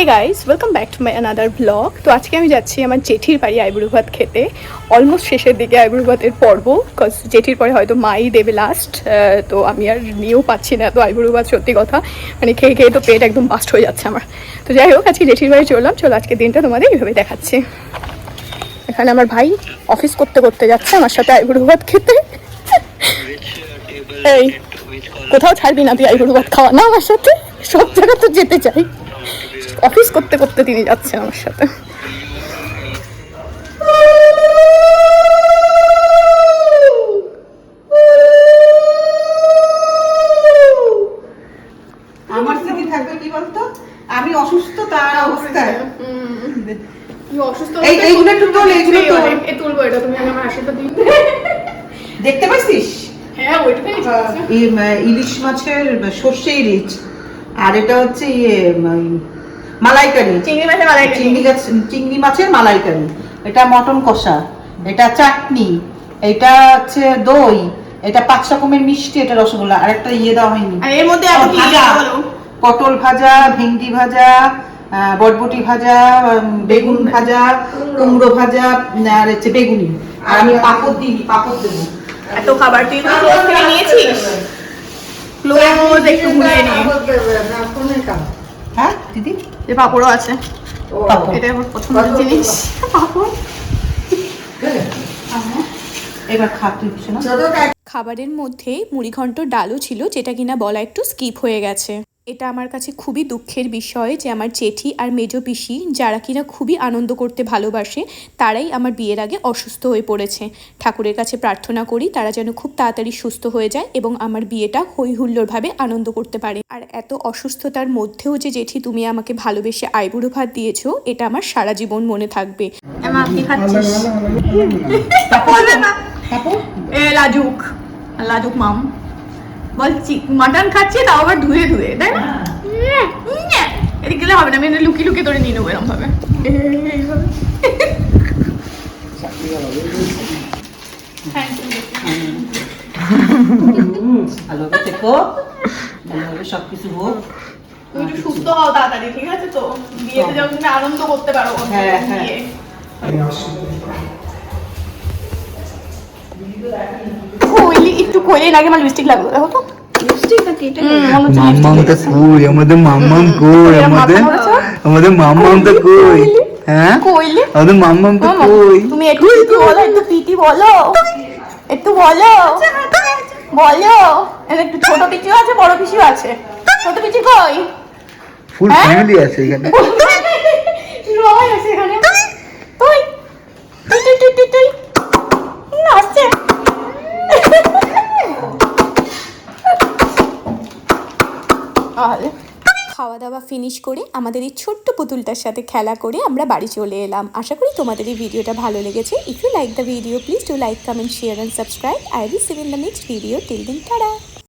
Hey guys welcome back to my another blog তো আজকে আমি যাচ্ছি আমার জেঠির বাড়ি আইবুড়ো ভাত খেতে। অলমোস্ট শেষের দিকে আইবুড়ো ভাতের পর্ব কজ জেঠির পরে হয়তো মাই দেবে লাস্ট তো আমি আর নিয়েও পাচ্ছি না। তো আইবুড়ো ভাত সত্যি কথা মানে খেয়ে খেয়ে তো পেট একদম বাস্ট হয়ে যাচ্ছে আমার। তো যাই হোক আজকে জেঠির বাড়ি চললাম। চলো আজকে দিনটা তোমাদের এইভাবে দেখাচ্ছি। এখানে আমার ভাই অফিস করতে করতে যাচ্ছে আমার সাথে আইবুড়ো ভাত খেতে। এই কোথাও ছাড়বি না তুই আইবুড়ো ভাত খাওয়া। না আমার সাথে সব জায়গা তো যেতে চাই। অফিস করতে করতে তিনি যাচ্ছেন আমার সাথে। আমার থাকবে কি বলতো? আমি অসুস্থ তার অবস্থায়। দেখতে পাইছিস হ্যাঁ ইলিশ মাছের সর্ষে ইলিশ। আর এটা হচ্ছে ইয়ে মালাইকারি। চিংড়ি মাছের মালাই চিংড়ি গাছ চিংড়ি মাছের মালাইকারি। এটা মটন কষা এটা চাটনি এটা হচ্ছে দই এটা পাঁচ রকমের মিষ্টি এটা রসগোল্লা আর একটা ইয়ে দেওয়া হয়নি। আর এর মধ্যে বলো? পটল ভাজা ভেন্ডি ভাজা বটবটি ভাজা বেগুন ভাজা কুমড়ো ভাজা আর হচ্ছে বেগুনি। আর আমি পাপড় দিই পাপড় দেবো। এত খাবার তুই নিয়েছিস ক্লোজ একটু ঘুরিয়ে নিই হ্যাঁ দিদি? এ পাপড়ও আছে। এটা আমার পছন্দের জিনিস। পাপড়। এবার খা তুই শোনা। খাবারের মধ্যে মুড়িঘণ্ট ডালও ছিল যেটা কিনা বলা একটু স্কিপ হয়ে গেছে। এটা আমার কাছে খুবই দুঃখের বিষয় যে আমার জেঠি আর মেজো পিসি যারা কিনা খুবই আনন্দ করতে ভালোবাসে তারাই আমার বিয়ের আগে অসুস্থ হয়ে পড়েছে। ঠাকুরের কাছে প্রার্থনা করি তারা যেন খুব তাড়াতাড়ি সুস্থ হয়ে যায় এবং আমার বিয়েটা হই হুল্লোড়ভাবে আনন্দ করতে পারে। আর এত অসুস্থতার মধ্যেও যে জেঠি তুমি আমাকে ভালোবেসে আইবুড়ো ভাত দিয়েছ এটা আমার সারা জীবন মনে থাকবে। লাজুক। লাজুক মাম। বল মাটন খাচ্ছি তাও আবার ধুয়ে ধুয়ে তাই না? উম, এদিক গেলে হবে না আমি এটা লুকিয়ে লুকিয়ে তোরে নিয়ে নেব এরম ভাবে। ভালোভাবে থেকো ভালোভাবে সবকিছু হোক তুমি একটু সুস্থ হও তাড়াতাড়ি ঠিক আছে তো? বিয়েতে যেমন তুমি আনন্দ করতে পারো হ্যাঁ, হ্যাঁ। একটু কোয়েলি আগে আমার লিপস্টিক লাগল দেখো তো। আমাদের মাম্মাম কই? আমাদের আমাদের কই? হ্যাঁ? আমাদের কই? তুমি একটু বলো একটু প্রীতি বলো। একটু বলো। বলো। একটু ছোট পিচিও আছে বড় পিচিও আছে। ছোট পিচি কই? ফুল? ফ্যামিলি আছে এখানে সবাই আছে এখানে তুই তুই তুই তুই তুই তুই নাচছে তাহলে। খাওয়া দাওয়া ফিনিশ করে আমাদের এই ছোট্ট পুতুলটার সাথে খেলা করে আমরা বাড়ি চলে এলাম। আশা করি তোমাদের এই ভিডিওটা ভালো লেগেছে। If you like the video please do like comment share and subscribe I will see in the next video till then tata